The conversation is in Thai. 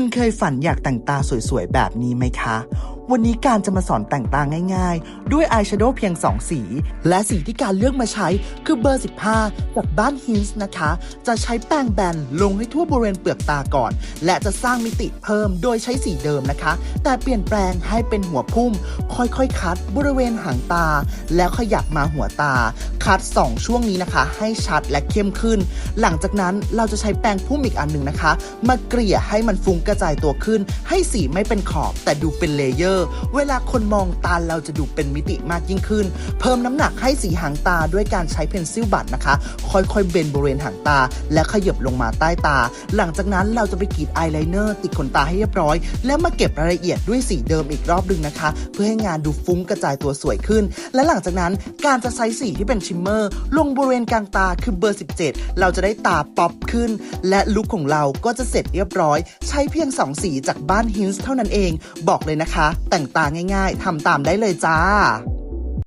คุณเคยฝันอยากแต่งตาสวยๆ แบบนี้ไหมคะ วันนี้การจะมาสอนแต่งตาง่ายๆ ด้วยอายแชโดว์เพียง 2 สี และสีที่การเลือกมาใช้คือเบอร์ 15 จากบ้านฮินส์นะคะ จะใช้แป้งแบนลงให้ทั่วบริเวณเปลือกตาก่อน และจะสร้างมิติเพิ่มโดยใช้สีเดิมนะคะ แต่เปลี่ยนแปลงให้เป็นหัวพุ่ม ค่อยๆ คัดบริเวณหางตา แล้วขยับมาหัวตา คัด 2 ช่วงนี้นะคะ ให้ชัดและเข้มขึ้น หลังจากนั้นเราจะใช้แปรงพุ่มอีกอันหนึ่งนะคะ มาเกลี่ยให้มันฟุ้งกระจายตัวขึ้น ให้สีไม่เป็นขอบแต่ดูเป็นเลเยอร์เวลาคนมองตาเราจะดูเป็นมิติมากยิ่งขึ้น เพิ่มน้ำหนักให้สีหางตาด้วยการใช้เพนซิลบัตนะคะ ค่อยๆ เบนบริเวณหางตา และขยับลงมาใต้ตา หลังจากนั้นเราจะไปกรีดอายไลเนอร์ติดขนตาให้เรียบร้อย แล้วมาเก็บรายละเอียดด้วยสีเดิมอีกรอบหนึ่งนะคะ เพื่อให้งานดูฟุ้งกระจายตัวสวยขึ้น และหลังจากนั้นการจะใช้สีที่เป็นชิมเมอร์ ลงบริเวณกลางตาคือเบอร์ 17 เราจะได้ตาป๊อปขึ้น และลุคของเราก็จะเสร็จเรียบร้อย ใช้เพียง 2 สีจากบ้านฮินส์เท่านั้นเอง บอกเลยนะคะแต่งตาง่ายๆทำตามได้เลยจ้า